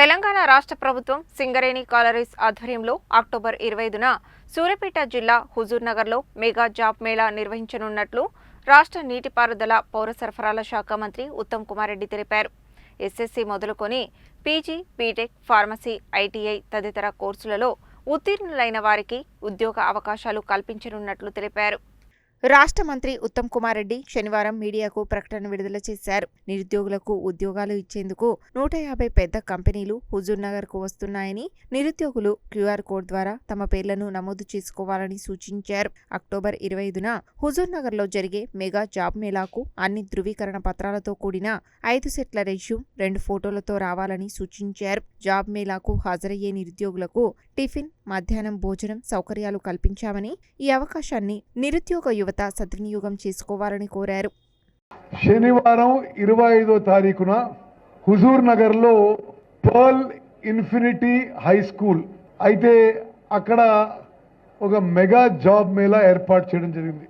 తెలంగాణ రాష్ట్ర ప్రభుత్వం సింగరేణి కాలరీస్ ఆధ్వర్యంలో అక్టోబర్ ఇరవై ఐదున సూర్యాపేట జిల్లా హుజూర్ నగర్లో మెగా జాబ్ మేళా నిర్వహించనున్నట్లు రాష్ట్ర నీటిపారుదల పౌర సరఫరాల శాఖ మంత్రి ఉత్తమ్ కుమార్ రెడ్డి తెలిపారు. ఎస్ఎస్సి మొదలుకొని పీజీ బీటెక్ ఫార్మసీ ఐటీఐ తదితర కోర్సులలో ఉత్తీర్ణులైన వారికి ఉద్యోగ అవకాశాలు కల్పించనున్నట్లు తెలిపారు. రాష్ట్ర మంత్రి ఉత్తమ్ కుమార్ రెడ్డి శనివారం మీడియాకు ప్రకటన విడుదల చేశారు. నిరుద్యోగులకు ఉద్యోగాలు ఇచ్చేందుకు నూట యాభై పెద్ద కంపెనీలు హుజూర్ నగర్కు వస్తున్నాయని నిరుద్యోగులు క్యూఆర్ కోడ్ ద్వారా తమ పేర్లను నమోదు చేసుకోవాలని సూచించారు. అక్టోబర్ ఇరవై ఐదున హుజూర్ నగర్లో జరిగే మెగా జాబ్ మేళాకు అన్ని ధృవీకరణ పత్రాలతో కూడిన ఐదు సెట్ల రెజ్యూమ్ రెండు ఫోటోలతో రావాలని సూచించారు. జాబ్ మేళాకు హాజరయ్యే నిరుద్యోగులకు టిఫిన్ మధ్యాహ్నం భోజనం సౌకర్యాలు కల్పించామని ఈ అవకాశాన్ని నిరుద్యోగ యువ దేవత సద్వినియోగం చేసుకోవాలని కోరారు. శనివారం ఇరవై ఐదో తారీఖున హుజూర్ నగర్లో పర్ల్ ఇన్ఫినిటీ హై స్కూల్. అయితే అక్కడ ఒక మెగా జాబ్ మేళా ఏర్పాటు చేయడం జరిగింది.